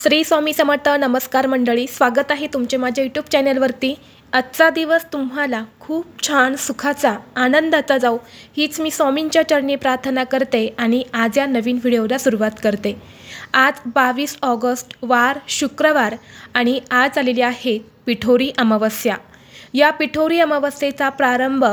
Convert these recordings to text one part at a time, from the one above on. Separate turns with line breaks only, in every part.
श्री स्वामी समर्थ नमस्कार मंडळी. स्वागत आहे तुमचे माझ्या यूट्यूब चॅनलवरती आजचा दिवस तुम्हाला खूप छान सुखाचा आनंदाचा जाऊ हीच मी स्वामींच्या चरणी प्रार्थना करते आणि आज या नवीन व्हिडिओला सुरुवात करते. आज बावीस ऑगस्ट वार शुक्रवार आणि आज आलेली आहे पिठोरी अमावस्या. या पिठोरी अमावस्येचा प्रारंभ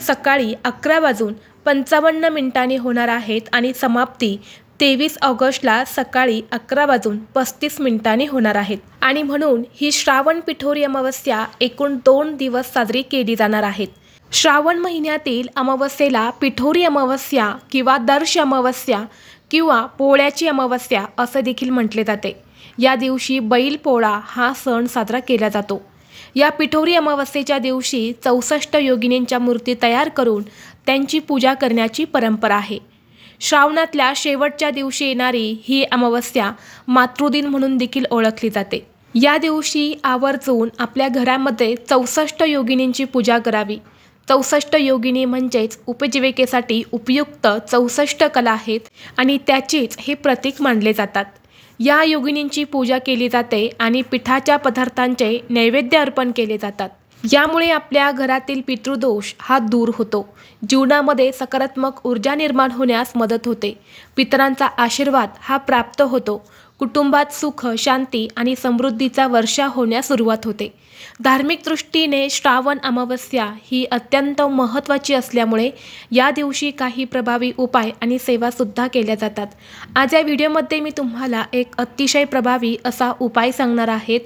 सकाळी अकरा वाजून पंचावन्न मिनिटांनी होणार आहेत आणि समाप्ती तेवीस ऑगस्टला सकाळी अकरा वाजून पस्तीस मिनिटांनी होणार आहेत. आणि म्हणून ही श्रावण पिठोरी अमावस्या एकूण दोन दिवस साजरी केली जाणार आहेत श्रावण महिन्यातील अमावस्येला पिठोरी अमावस्या किंवा दर्श अमावस्या किंवा पोळ्याची अमावस्या असं देखील म्हटले जाते. या दिवशी बैल पोळा हा सण साजरा केला जातो. या पिठोरी अमावस्येच्या दिवशी चौसष्ट योगिनींच्या मूर्ती तयार करून त्यांची पूजा करण्याची परंपरा आहे. श्रावणातल्या शेवटच्या दिवशी येणारी ही अमावस्या मातृदिन म्हणून देखील ओळखली जाते. या दिवशी आवर्जून आपल्या घरामध्ये चौसष्ट योगिनींची पूजा करावी. चौसष्ट योगिनी म्हणजेच उपजीविकेसाठी उपयुक्त चौसष्ट कला आहेत आणि त्याचेच हे प्रतीक मानले जातात. या योगिनींची पूजा केली जाते आणि पिठाच्या पदार्थांचे नैवेद्य अर्पण केले जातात. यामुळे आपल्या घरातील पितृदोष हा दूर होतो. जीवनामध्ये सकारात्मक ऊर्जा निर्माण होण्यास मदत होते. पितरांचा आशीर्वाद हा प्राप्त होतो. कुटुंबात सुख शांती आणि समृद्धीचा वर्षा होण्यास सुरुवात होते. धार्मिक दृष्टीने श्रावण अमावस्या ही अत्यंत महत्त्वाची असल्यामुळे या दिवशी काही प्रभावी उपाय आणि सेवासुद्धा केल्या जातात. आज या व्हिडिओमध्ये मी तुम्हाला एक अतिशय प्रभावी असा उपाय सांगणार आहेत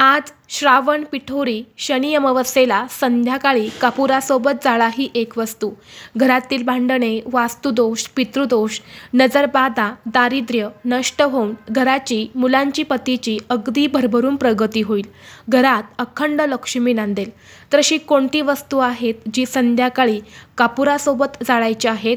आज श्रावण पिठोरी शनी अमावस्येला संध्याकाळी कापुरासोबत जाळा ही एक वस्तू. घरातील भांडणे वास्तुदोष पितृदोष नजरबाधा दारिद्र्य नष्ट होऊन घराची मुलांची पतीची अगदी भरभरून प्रगती होईल. घरात अखंड लक्ष्मी नांदेल. तर अशी कोणती वस्तू आहेत जी संध्याकाळी कापुरासोबत जाळायची आहेत?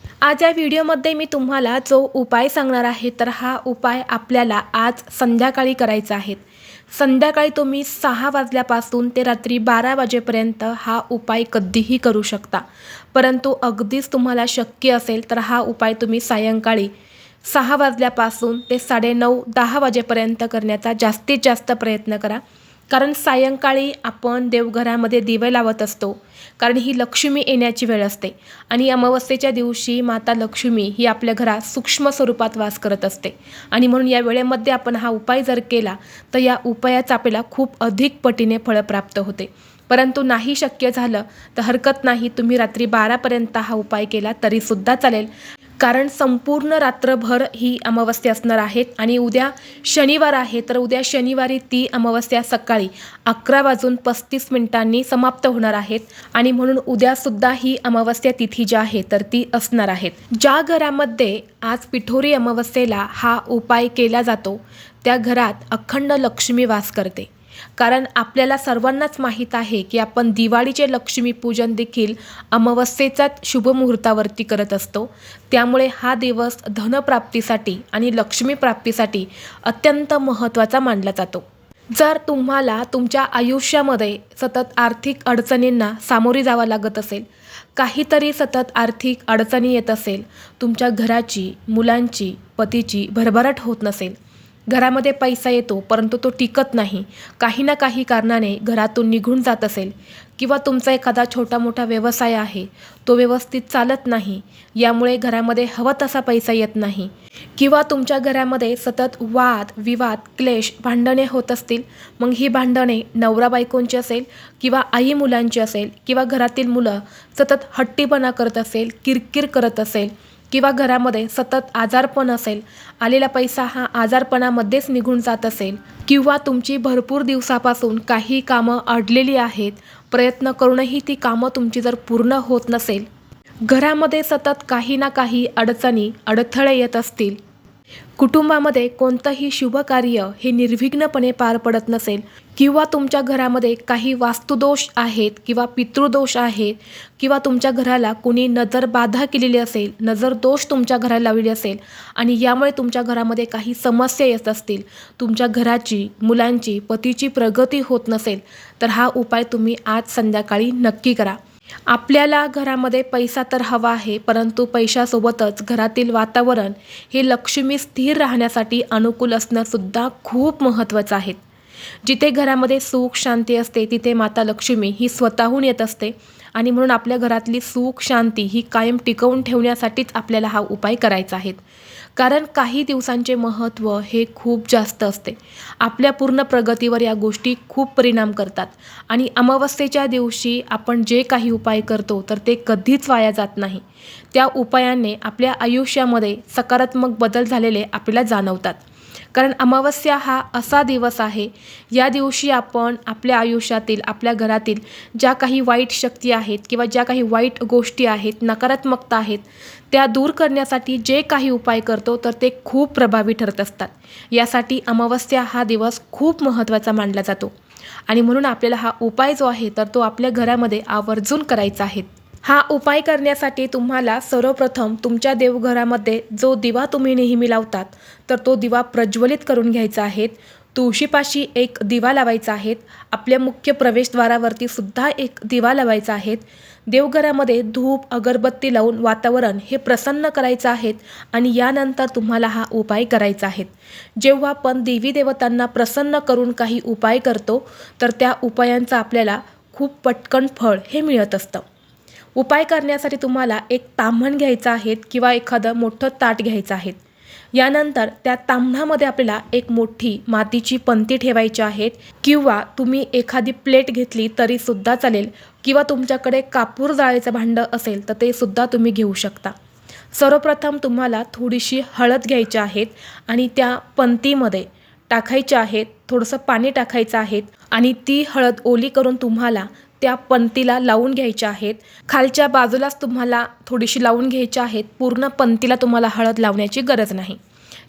आज या व्हिडिओमध्ये मी तुम्हाला जो उपाय सांगणार आहे तर हा उपाय आपल्याला आज संध्याकाळी करायचा आहे. संध्याकाळी तुम्ही सहा वाजल्यापासून ते रात्री बारा वाजेपर्यंत हा उपाय कधीही करू शकता. परंतु अगदीच तुम्हाला शक्य असेल तर हा उपाय तुम्ही सायंकाळी सहा वाजल्यापासून ते साडेनऊ दहा वाजेपर्यंत करण्याचा जास्तीत जास्त प्रयत्न करा. कारण सायंकाळी आपण देवघरामध्ये दिवे लावत असतो कारण ही लक्ष्मी येण्याची वेळ असते आणि अमावस्येच्या दिवशी माता लक्ष्मी ही आपल्या घरात सूक्ष्म स्वरूपात वास करत असते. आणि म्हणून या वेळेमध्ये आपण हा उपाय जर केला तर या उपायाचा आपल्याला खूप अधिक पटीने फळं प्राप्त होते. परंतु नाही शक्य झालं तर हरकत नाही तुम्ही रात्री बारापर्यंत हा उपाय केला तरीसुद्धा चालेल. कारण संपूर्ण रात्रभर ही अमावस्या असणार आहेत आणि उद्या शनिवार आहे. तर उद्या शनिवारी ती अमावस्या सकाळी अकरा वाजून पस्तीस मिनिटांनी समाप्त होणार आहेत आणि म्हणून उद्यासुद्धा ही अमावस्या तिथी जी आहे तर ती असणार आहेत ज्या घरामध्ये आज पिठोरी अमावस्येला हा उपाय केला जातो त्या घरात अखंड लक्ष्मी वास करते. कारण आपल्याला सर्वांनाच माहीत आहे की आपण दिवाळीचे लक्ष्मीपूजन देखील अमावस्येचाच शुभमुहूर्तावरती करत असतो. त्यामुळे हा दिवस धनप्राप्तीसाठी आणि लक्ष्मीप्राप्तीसाठी अत्यंत महत्त्वाचा मानला जातो. जर तुम्हाला तुमच्या आयुष्यामध्ये सतत आर्थिक अडचणींना सामोरी जावं लागत असेल काहीतरी सतत आर्थिक अडचणी येत असेल तुमच्या घराची मुलांची पतीची भरभराट होत नसेल घरामध्ये पैसा येतो परंतु तो टिकत नाही. काही ना काही कारणाने घरातून निघून जात असेल. किंवा तुमचा एखादा छोटा मोठा व्यवसाय आहे तो व्यवस्थित चालत नाही. यामुळे घरामध्ये हवा तसा पैसा येत नाही. किंवा तुमच्या घरामध्ये सतत वाद विवाद क्लेश भांडणे होत असतील. मग ही भांडणे नवरा बायकोंची असेल किंवा आई मुलांची असेल किंवा घरातील मुलं सतत हट्टीपणा करत असेल किरकिर करत असेल. किंवा घरामध्ये सतत आजारपण असेल आलेला पैसा हा आजारपणामध्येच निघून जात असेल किंवा तुमची भरपूर दिवसापासून काही कामं अडलेली आहेत प्रयत्न करूनही ती कामं तुमची जर पूर्ण होत नसेल घरामध्ये सतत काही ना काही अडचणी अडथळे येत असतील. कुटुंबामध्ये कोणतंही शुभ कार्य हे निर्विघ्नपणे पार पडत नसेल किंवा तुमच्या घरामध्ये काही वास्तुदोष आहेत किंवा पितृदोष आहेत किंवा तुमच्या घराला कुणी नजर बाधा केलेली असेल नजर दोष तुमच्या घराला लावलेली असेल आणि यामुळे तुमच्या घरामध्ये काही समस्या येत असतील तुमच्या घराची मुलांची पतीची प्रगती होत नसेल तर हा उपाय तुम्ही आज संध्याकाळी नक्की करा. आपल्याला घरामध्ये पैसा तर हवा आहे परंतु पैशासोबतच घरातील वातावरण हे लक्ष्मी स्थिर राहण्यासाठी अनुकूल असणंसुद्धा खूप महत्त्वाचं आहे. जिथे घरामध्ये सुख शांती असते तिथे माता लक्ष्मी ही स्वतःहून येत असते आणि म्हणून आपल्या घरातली सुख शांती ही कायम टिकवून ठेवण्यासाठीच आपल्याला हा उपाय करायचा आहे. कारण काही दिवसांचे महत्त्व हे खूप जास्त असते. आपल्या पूर्ण प्रगतीवर या गोष्टी खूप परिणाम करतात. आणि अमावस्येच्या दिवशी आपण जे काही उपाय करतो तर ते कधीच वाया जात नाही. त्या उपायाने आपल्या आयुष्यामध्ये सकारात्मक बदल झालेले आपल्याला जाणवतात. कारण अमावस्या हा असा दिवस आहे या दिवशी आपण आपल्या आयुष्यातील आपल्या घरातील ज्या काही वाईट शक्ती आहेत किंवा ज्या काही वाईट गोष्टी आहेत नकारात्मकता आहेत त्या दूर करण्यासाठी जे काही उपाय करतो तर ते खूप प्रभावी ठरत असतात. यासाठी अमावस्या हा दिवस खूप महत्त्वाचा मानला जातो. आणि म्हणून आपल्याला हा उपाय जो आहे तर तो आपल्या घरामध्ये आवर्जून करायचा आहे. हा उपाय करण्यासाठी तुम्हाला सर्वप्रथम तुमच्या देवघरामध्ये जो दिवा तुम्ही नेहमी लावतात तर तो दिवा प्रज्वलित करून घ्यायचा आहे तुळशीपाशी एक दिवा लावायचा आहे आपल्या मुख्य प्रवेशद्वारावरती सुद्धा एक दिवा लावायचा आहे देवघरामध्ये धूप अगरबत्ती लावून वातावरण हे प्रसन्न करायचं आहे आणि यानंतर तुम्हाला हा उपाय करायचा आहे जेव्हा आपण देवी देवतांना प्रसन्न करून काही उपाय करतो तर त्या उपायांचा आपल्याला खूप पटकन फळ हे मिळत असतं. उपाय करण्यासाठी तुम्हाला एक ताम्हण घ्यायचं आहे किंवा एखादं मोठं ताट घ्यायचं आहे. यानंतर त्या ताम्हणामध्ये आपल्याला एक मोठी मातीची पंती ठेवायची आहेत किंवा तुम्ही एखादी प्लेट घेतली तरीसुद्धा चालेल किंवा तुमच्याकडे कापूर जाळीचं भांडं असेल तर ते सुद्धा तुम्ही घेऊ शकता. सर्वप्रथम तुम्हाला थोडीशी हळद घ्यायची आहेत आणि त्या पंतीमध्ये टाकायच्या आहेत थोडंसं पाणी टाकायचं आहे आणि ती हळद ओली करून तुम्हाला त्या पंतीला लावून घ्यायच्या आहेत. खालच्या बाजूलाच तुम्हाला थोडीशी लावून घ्यायच्या आहेत. पूर्ण पंतीला तुम्हाला हळद लावण्याची गरज नाही.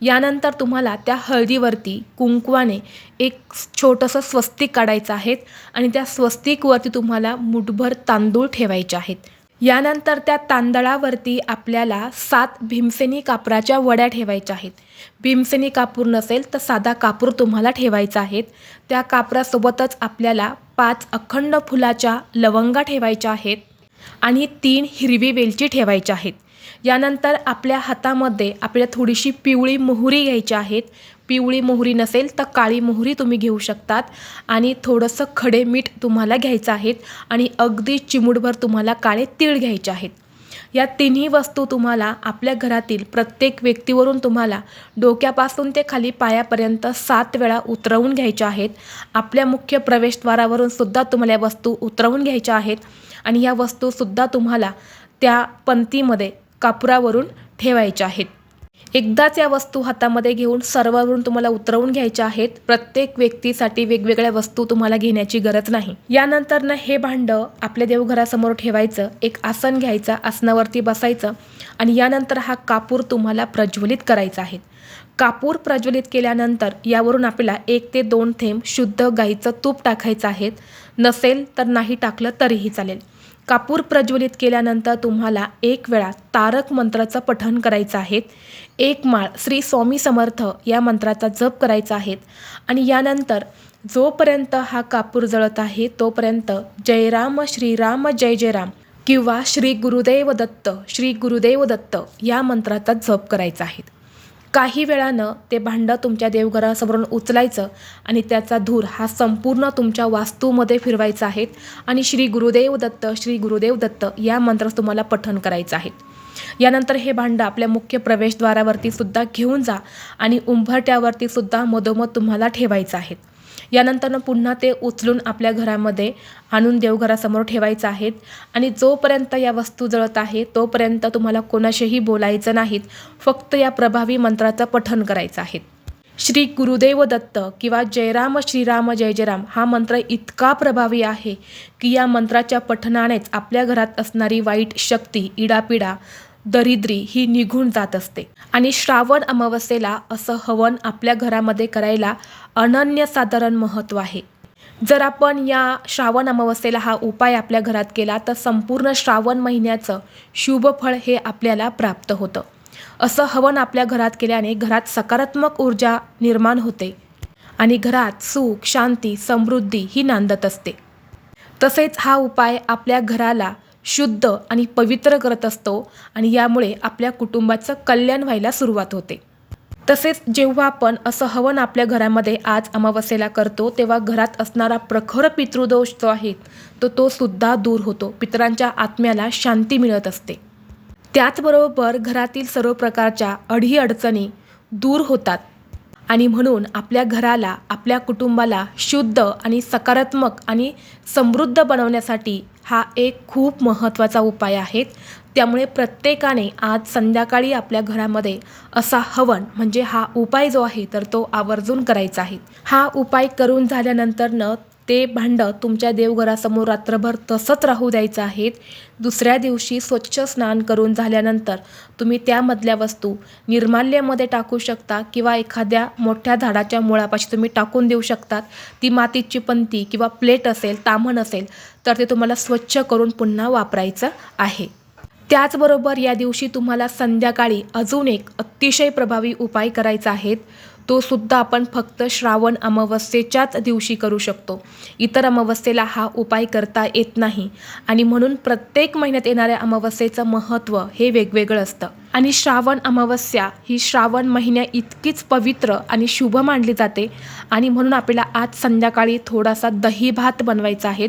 यानंतर तुम्हाला त्या हळदीवरती कुंकवाने एक छोटंसं स्वस्तिक काढायचं आहे आणि त्या स्वस्तिकवरती तुम्हाला मुठभर तांदूळ ठेवायचे आहेत. यानंतर त्या तांदळावरती आपल्याला सात भीमसेनी कापराच्या वड्या ठेवायच्या आहेत. भीमसेनी कापूर नसेल तर साधा कापूर तुम्हाला ठेवायचा आहेत त्या कापरासोबतच आपल्याला पाच अखंड फुलाच्या लवंगा ठेवायच्या आहेत आणि तीन हिरवी वेलची ठेवायच्या आहेत. यानंतर आपल्या हातामध्ये आपल्या थोडीशी पिवळी मोहरी घ्यायची आहेत. पिवळी मोहरी नसेल तर काळी मोहरी तुम्ही घेऊ शकतात. आणि थोडंसं खडे मीठ तुम्हाला घ्यायचं आहेत आणि अगदी चिमूटभर तुम्हाला काळे तीळ घ्यायचे आहेत. या तिन्ही वस्तू तुम्हाला आपल्या घरातील प्रत्येक व्यक्तीवरून तुम्हाला डोक्यापासून ते खाली पायापर्यंत सात वेळा उतरवून घ्यायच्या आहेत. आपल्या मुख्य प्रवेशद्वारावरून सुद्धा तुम्हाला या वस्तू उतरवून घ्यायच्या आहेत. आणि या वस्तूसुद्धा तुम्हाला त्या पंतीमध्ये कापुरावरून ठेवायच्या आहेत. एकदाच या वस्तू हातामध्ये घेऊन सर्वावरून तुम्हाला उतरवून घ्यायच्या आहेत. प्रत्येक व्यक्तीसाठी वेगवेगळ्या वस्तू तुम्हाला घेण्याची गरज नाही. यानंतर ना हे भांडं आपल्या देवघरासमोर ठेवायचं एक आसन घ्यायचं आसनावरती बसायचं आणि यानंतर हा कापूर तुम्हाला प्रज्वलित करायचा आहे. कापूर प्रज्वलित केल्यानंतर यावरून आपल्याला एक ते दोन थेंब शुद्ध गाईचं तूप टाकायचं आहे. नसेल तर नाही टाकलं तरीही चालेल. कापूर प्रज्वलित केल्यानंतर तुम्हाला एक वेळा तारक मंत्राचं पठण करायचं आहे. एक माळ श्री स्वामी समर्थ या मंत्राचा जप करायचा आहे. आणि यानंतर जोपर्यंत हा कापूर जळत आहे तोपर्यंत जयराम श्रीराम जय जयराम किंवा श्री गुरुदेव दत्त श्री गुरुदेव दत्त या मंत्राचा जप करायचा आहे. काही वेळानं ते भांडं तुमच्या देवघरासमोरून उचलायचं आणि त्याचा धूर हा संपूर्ण तुमच्या वास्तूमध्ये फिरवायचा आहे आणि श्री गुरुदेव दत्त श्री गुरुदेव दत्त या मंत्रास तुम्हाला पठण करायचं आहे. यानंतर हे भांडं आपल्या मुख्य प्रवेशद्वारावरती सुद्धा घेऊन जा आणि उंबरट्यावरती सुद्धा मधोमध तुम्हाला ठेवायचं आहे. यानंतरनं पुन्हा ते उचलून आपल्या घरामध्ये आणून देवघरासमोर ठेवायचं आहेत. आणि जोपर्यंत या वस्तू जळत आहे तोपर्यंत तुम्हाला कोणाशीही बोलायचं नाहीत. फक्त या प्रभावी मंत्राचं पठण करायचं आहे. श्री गुरुदेव दत्त किंवा जयराम श्रीराम जय जयराम हा मंत्र इतका प्रभावी आहे की या मंत्राच्या पठणानेच आपल्या घरात असणारी वाईट शक्ती इडापिडा दरिद्री ही निघून जात असते. आणि श्रावण अमावस्येला असं हवन आपल्या घरामध्ये करायला अनन्यसाधारण महत्त्व आहे. जर आपण या श्रावण अमावस्येला हा उपाय आपल्या घरात केला तर संपूर्ण श्रावण महिन्याचं शुभफळ हे आपल्याला प्राप्त होतं. असं हवन आपल्या घरात केल्याने घरात सकारात्मक ऊर्जा निर्माण होते आणि घरात सुख शांती समृद्धी ही नांदत असते. तसेच हा उपाय आपल्या घराला शुद्ध आणि पवित्र करत असतो आणि यामुळे आपल्या कुटुंबाचं कल्याण व्हायला सुरुवात होते. तसेच जेव्हा आपण असं हवन आपल्या घरामध्ये आज अमावस्येला करतो तेव्हा घरात असणारा प्रखर पितृदोष जो आहे तो तो सुद्धा दूर होतो. पितरांच्या आत्म्याला शांती मिळत असते. त्याचबरोबर घरातील सर्व प्रकारच्या अडीअडचणी दूर होतात. आणि म्हणून आपल्या घराला आपल्या कुटुंबाला शुद्ध आणि सकारात्मक आणि समृद्ध बनवण्यासाठी हा एक खूप महत्त्वाचा उपाय आहे त्यामुळे प्रत्येकाने आज संध्याकाळी आपल्या घरामध्ये असा हवन म्हणजे हा उपाय जो आहे तर तो आवर्जून करायचा आहे. हा उपाय करून झाल्यानंतरनं ते भांडं तुमच्या देवघरासमोर रात्रभर तसंच राहू द्यायचं आहे दुसऱ्या दिवशी स्वच्छ स्नान करून झाल्यानंतर तुम्ही त्यामधल्या वस्तू निर्माल्यमध्ये टाकू शकता किंवा एखाद्या मोठ्या झाडाच्या मुळापाशी तुम्ही टाकून देऊ शकतात. ती मातीची पंती किंवा प्लेट असेल तामण असेल तर ते तुम्हाला स्वच्छ करून पुन्हा वापरायचं आहे. त्याचबरोबर या दिवशी तुम्हाला संध्याकाळी अजून एक अतिशय प्रभावी उपाय करायचा आहे. तो सुद्धा आपण फक्त श्रावण अमावस्येच्याच दिवशी करू शकतो. इतर अमावस्येला हा उपाय करता येत नाही. आणि म्हणून प्रत्येक महिन्यात येणाऱ्या अमावस्येचं महत्त्व हे वेगवेगळं असतं. आणि श्रावण अमावस्या ही श्रावण महिन्या इतकीच पवित्र आणि शुभ मानली जाते. आणि म्हणून आपल्याला आज संध्याकाळी थोडासा दही भात बनवायचा आहे.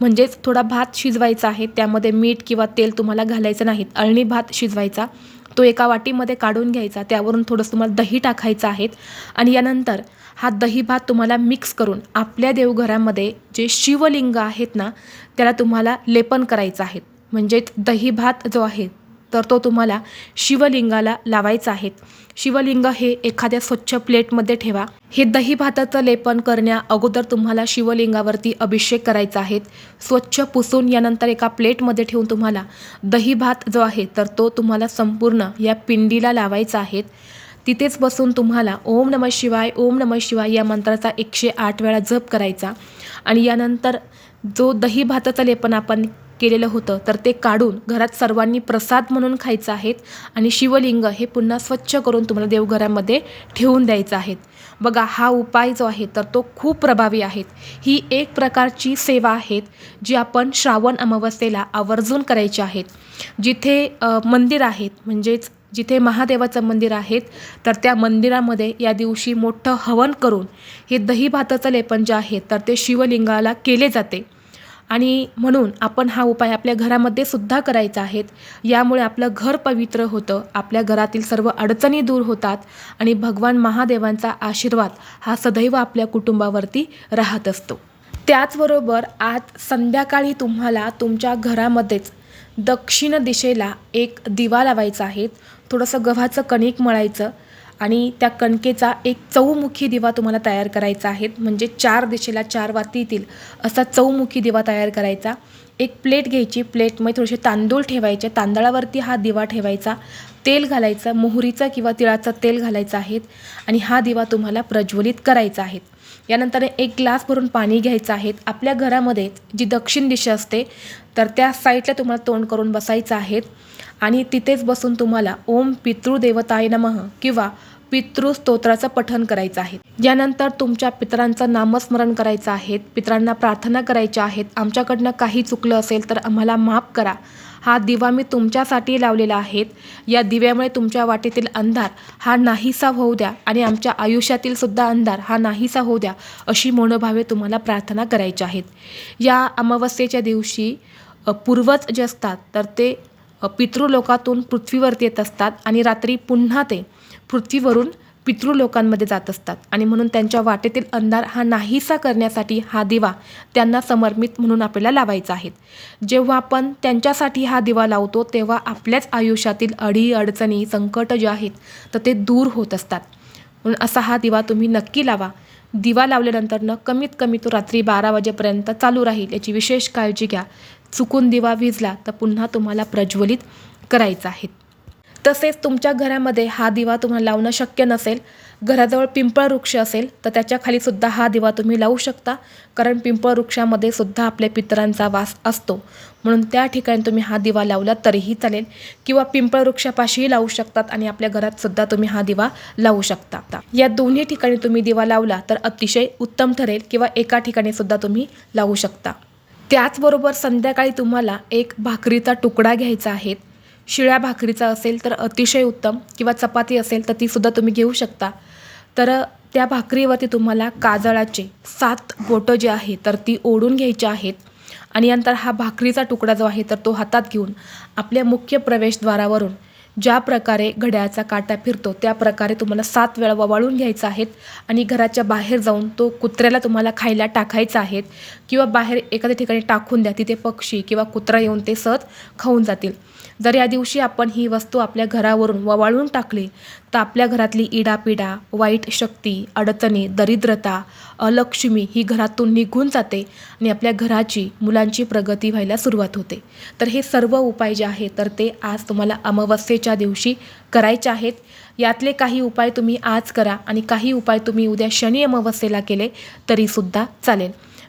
म्हणजेच थोडा भात शिजवायचा आहे. त्यामध्ये मीठ किंवा तेल तुम्हाला घालायचं नाहीत अळणी भात शिजवायचा. तो एका वाटीमध्ये काढून घ्यायचा त्यावरून थोडंसं तुम्हाला दही टाकायचं आहे आणि यानंतर हा दही भात तुम्हाला मिक्स करून आपल्या देवघरामध्ये जे शिवलिंग आहेत ना त्याला तुम्हाला लेपन करायचं आहे. म्हणजेच दही भात जो आहे तर तो तुम्हाला शिवलिंगाला लावायचा आहे. शिवलिंग हे एखाद्या स्वच्छ प्लेटमध्ये ठेवा. हे दही भाताचं लेपन करण्या अगोदर तुम्हाला शिवलिंगावरती अभिषेक करायचा आहे. स्वच्छ पुसून यानंतर एका प्लेटमध्ये ठेवून तुम्हाला दही भात जो आहे तर तो तुम्हाला संपूर्ण या पिंडीला लावायचा आहे. तिथेच बसून तुम्हाला ओम नम शिवाय ओम नम शिवाय या मंत्राचा एकशे आठ वेळा जप करायचा. आणि यानंतर जो दही भाताचा लेपन आपण केलेलं होतं. तर ते काढून घरात सर्वांनी प्रसाद म्हणून खायचं आहेत आणि शिवलिंग हे पुन्हा स्वच्छ करून तुम्हाला देवघरामध्ये ठेवून द्यायचं आहेत. बघा हा उपाय जो आहे तर तो खूप प्रभावी आहेत. ही एक प्रकारची सेवा आहेत जी आपण श्रावण अमावस्येला आवर्जून करायची आहेत. जिथे मंदिर आहेत म्हणजेच जिथे महादेवाचं मंदिर आहेत तर त्या मंदिरामध्ये या दिवशी मोठं हवन करून हे दही भाताचं लेपन जे आहे तर ते शिवलिंगाला केले जाते. आणि म्हणून आपण हा उपाय आपल्या घरामध्ये सुद्धा करायचा आहेत. यामुळे आपलं घर पवित्र होतं. आपल्या घरातील सर्व अडचणी दूर होतात आणि भगवान महादेवांचा आशीर्वाद हा सदैव आपल्या कुटुंबावरती राहत असतो. त्याचबरोबर आज संध्याकाळी तुम्हाला तुमच्या घरामध्येच दक्षिण दिशेला एक दिवा लावायचा आहे. थोडंसं गव्हाचं कणिक मळायचं. आणि त्या कणकेचा एक चौमुखी दिवा तुम्हाला तयार करायचा आहे. म्हणजे चार दिशेला चार वाती येतील असा चौमुखी दिवा तयार करायचा. एक प्लेट घ्यायची. प्लेटमध्ये थोडेसे तांदूळ ठेवायचे. तांदळावरती हा दिवा ठेवायचा. तेल घालायचं. मोहरीचा किंवा तिळाचं तेल घालायचं आहे आणि हा दिवा तुम्हाला प्रज्वलित करायचा आहे. यानंतर एक ग्लास भरून पाणी घ्यायचं आहे. आपल्या घरामध्ये जी दक्षिण दिशा असते तर त्या साईडला तुम्हाला तोंड करून बसायचं आहे. आणि तिथेच बसून तुम्हाला ओम पितृदेवताय नमः किंवा पितृस्तोत्राचं पठन करायचं आहे. यानंतर तुमच्या पितरांचं नामस्मरण करायचं आहे पितरांना प्रार्थना करायच्या आहेत आमच्याकडनं काही चुकलं असेल तर आम्हाला माफ करा. हा दिवा मी तुमच्यासाठी लावलेला आहे. या दिव्यामुळे तुमच्या वाटेतील अंधार हा नाहीसा होऊ द्या आणि आमच्या आयुष्यातील सुद्धा अंधार हा नाहीसा होऊ द्या अशी मनोभावे तुम्हाला प्रार्थना करायची आहेत. या अमावस्येच्या दिवशी पूर्वज जे असतात तर ते पितृलोकातून पृथ्वीवरती येत असतात आणि रात्री पुन्हा ते पृथ्वीवरून पितृलोकांमध्ये जात असतात. आणि म्हणून त्यांच्या वाटेतील अंधार हा नाहीसा करण्यासाठी हा दिवा त्यांना समर्पित म्हणून आपल्याला लावायचा आहे. जेव्हा आपण त्यांच्यासाठी हा दिवा लावतो तेव्हा आपल्याच आयुष्यातील अडी अडचणी संकट जे आहेत तर ते दूर होत असतात. म्हणून असा हा दिवा तुम्ही नक्की लावा. दिवा लावल्यानंतर न कमीत कमी तो रात्री बारा वाजेपर्यंत चालू राहील याची विशेष काळजी घ्या. चुकून दिवा विजला तर पुन्हा तुम्हाला प्रज्वलित करायचा आहे. तसेच तुमच्या घरामध्ये हा दिवा तुम्हाला लावणं शक्य नसेल घराजवळ पिंपळ वृक्ष असेल तर त्याच्या सुद्धा हा दिवा तुम्ही लावू शकता कारण पिंपळ वृक्षामध्ये सुद्धा आपल्या पितरांचा वास असतो. म्हणून त्या ठिकाणी तुम्ही हा दिवा लावला तरीही चालेल किंवा पिंपळ वृक्षापाशीही लावू शकतात आणि आपल्या घरात सुद्धा तुम्ही हा दिवा लावू शकता. या दोन्ही ठिकाणी तुम्ही दिवा लावला तर अतिशय उत्तम ठरेल किंवा एका ठिकाणी सुद्धा तुम्ही लावू शकता. त्याचबरोबर संध्याकाळी तुम्हाला एक भाकरीचा तुकडा घ्यायचा आहे. शिळ्या भाकरीचा असेल तर अतिशय उत्तम किंवा चपाती असेल तर तीसुद्धा तुम्ही घेऊ शकता. तर त्या भाकरीवरती तुम्हाला काजळाचे सात बोटं जे आहे तर ती ओढून घ्यायची आहेत. आणि नंतर हा भाकरीचा तुकडा जो आहे तर तो हातात घेऊन आपल्या मुख्य प्रवेशद्वारावरून ज्या प्रकारे घड्याळाचा काटा फिरतो त्या प्रकारे तुम्हाला सात वेळा ववाळून घ्यायचा आहेत आणि घराच्या बाहेर जाऊन तो कुत्र्याला तुम्हाला खायला टाकायचा आहेत किंवा बाहेर एखाद्या ठिकाणी टाकून द्या तिथे पक्षी किंवा कुत्रा येऊन ते सहज खाऊन जातील. जर या दिवशी आपण ही वस्तू आपल्या घरावरून ववाळून टाकली तर आपल्या घरातली इडापिडा वाईट शक्ती अडचणी दरिद्रता अलक्ष्मी ही घरातून निघून जाते आणि आपल्या घराची मुलांची प्रगती व्हायला सुरुवात होते. तर हे सर्व उपाय जे आहे तर ते आज तुम्हाला अमावस्येच्या दिवशी करायचे आहेत. यातले काही उपाय तुम्ही आज करा आणि काही उपाय तुम्ही उद्या शनी अमावस्येला केले तरीसुद्धा चालेल.